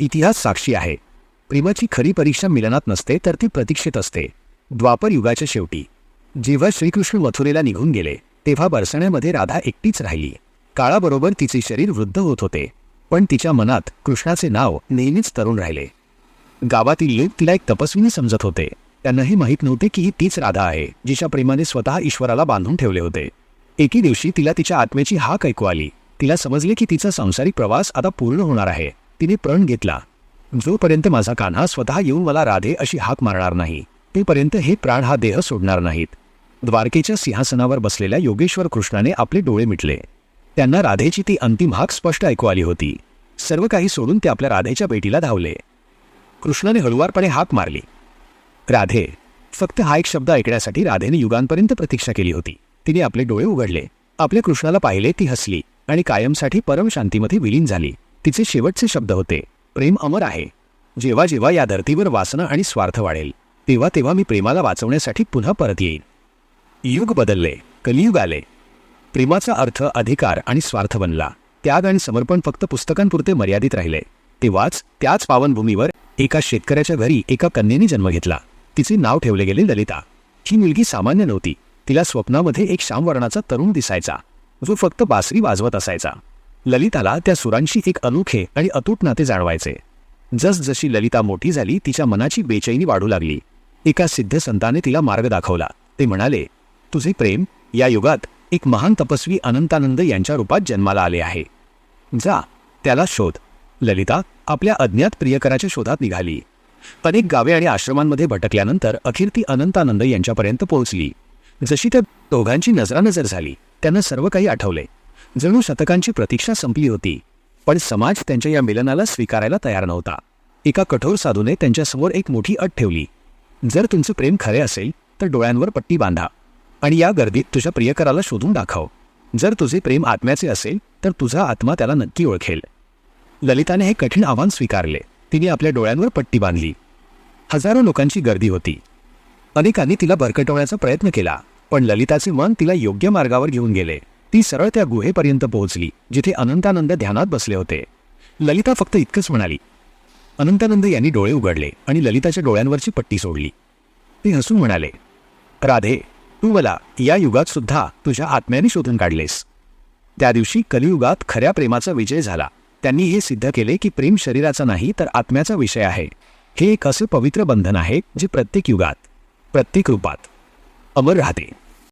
इतिहास साक्षी आहे. प्रेमाची खरी परीक्षा मिलनात नसते तर ती प्रतीक्षेत असते. द्वापर युगाच्या शेवटी. जेव्हा श्रीकृष्ण मथुरेला निघून गेले तेव्हा बरसण्यामध्ये राधा एकटीच राहिली. काळाबरोबर तिचे शरीर वृद्ध होत होते. पण तिच्या मनात कृष्णाचे नाव नेहमीच तरुण राहिले. गावातील लोक तिला एक तपस्विनी समजत होते. त्यांनाही माहीत नव्हते की ही तीच राधा आहे जिच्या प्रेमाने स्वतः ईश्वराला बांधून ठेवले होते. एके दिवशी तिला तिच्या आत्म्याची हाक ऐकू आली. तिला समजले की तिचा सांसारिक प्रवास आता पूर्ण होणार आहे. तिने प्रण घेतला. जोपर्यंत माझा कान्हा स्वतः येऊन मला राधे अशी हाक मारणार नाही तेपर्यंत हे प्राण हा देह सोडणार नाहीत. द्वारकेच्या सिंहासनावर बसलेल्या योगेश्वर कृष्णाने आपले डोळे मिटले. त्यांना राधेची ती अंतिम हाक स्पष्ट ऐकू आली होती. सर्व काही सोडून ते आपल्या राधेच्या बेटीला धावले. कृष्णाने हळुवारपणे हाक मारली. राधे फक्त हा एक शब्द ऐकण्यासाठी राधेने युगांपर्यंत प्रतीक्षा केली होती. तिने आपले डोळे उघडले. आपल्या कृष्णाला पाहिले ती हसली आणि कायमसाठी परम शांतीमध्ये विलीन झाली. तिचे शेवटचे शब्द होते प्रेम अमर आहे. जेव्हा जेव्हा या धर्तीवर वासना आणि स्वार्थ वाढेल तेव्हा तेव्हा मी प्रेमाला वाचवण्यासाठी पुन्हा परत येईन. युग बदलले कलियुग आले. प्रेमाचा अर्थ अधिकार आणि स्वार्थ बनला. त्याग आणि समर्पण फक्त पुस्तकांपुरते मर्यादित राहिले. तेव्हाच त्याच पावनभूमीवर एका शेतकऱ्याच्या घरी एका कन्येने जन्म घेतला. तिचे नाव ठेवले गेले ललिता. ही मुलगी सामान्य नव्हती. तिला स्वप्नामध्ये एक श्यामवर्णाचा तरुण दिसायचा जो फक्त बासरी वाजवत असायचा. ललिताला त्या सुरांशी एक अनोखे आणि अतूट नाते जाणवायचे. जसजशी ललिता मोठी झाली तिच्या मनाची बेचैनी वाढू लागली. एका सिद्ध संताने तिला मार्ग दाखवला. ते म्हणाले तुझे प्रेम या युगात एक महान तपस्वी अनंतानंद यांच्या रूपात जन्माला आले आहे. जा त्याला शोध. ललिता आपल्या अज्ञात प्रियकराच्या शोधात निघाली. अनेक गावे आणि आश्रमांमध्ये भटकल्यानंतर अखेर ती अनंतानंद यांच्यापर्यंत पोहोचली. जशी त्या दोघांची नजरानजर झाली त्यांना सर्व काही आठवले. जणू शतकांची प्रतीक्षा संपली होती पण समाज त्यांच्या या मिलनाला स्वीकारायला तयार नव्हता. एका कठोर साधूने त्यांच्यासमोर एक मोठी अट ठेवली. जर तुमचं प्रेम खरे असेल तर डोळ्यांवर पट्टी बांधा आणि या गर्दीत तुझ्या प्रियकराला शोधून दाखव. जर तुझे प्रेम आत्म्याचे असेल तर तुझा आत्मा त्याला नक्की ओळखेल. ललिताने हे कठीण आव्हान स्वीकारले. तिने आपल्या डोळ्यांवर पट्टी बांधली. हजारो लोकांची गर्दी होती. अनेकांनी तिला भरकटवण्याचा प्रयत्न केला पण ललिताचे मन तिला योग्य मार्गावर घेऊन गेले. ती सरळ त्या गुहेपर्यंत पोहोचली जिथे अनंतानंद ध्यानात बसले होते. ललिता फक्त इतकंच म्हणाली अनंतानंद यांनी डोळे उघडले आणि ललिताच्या डोळ्यांवरची पट्टी सोडली. ते हसून म्हणाले राधे तू मला या युगात सुद्धा तुझ्या आत्म्याने शोधून काढलेस. त्या दिवशी कलियुगात खऱ्या प्रेमाचा विजय झाला. त्यांनी हे सिद्ध केले की प्रेम शरीराचा नाही तर आत्म्याचा विषय आहे. हे एक असे पवित्र बंधन आहे जे प्रत्येक युगात प्रत्येक रूपात अमर राहते.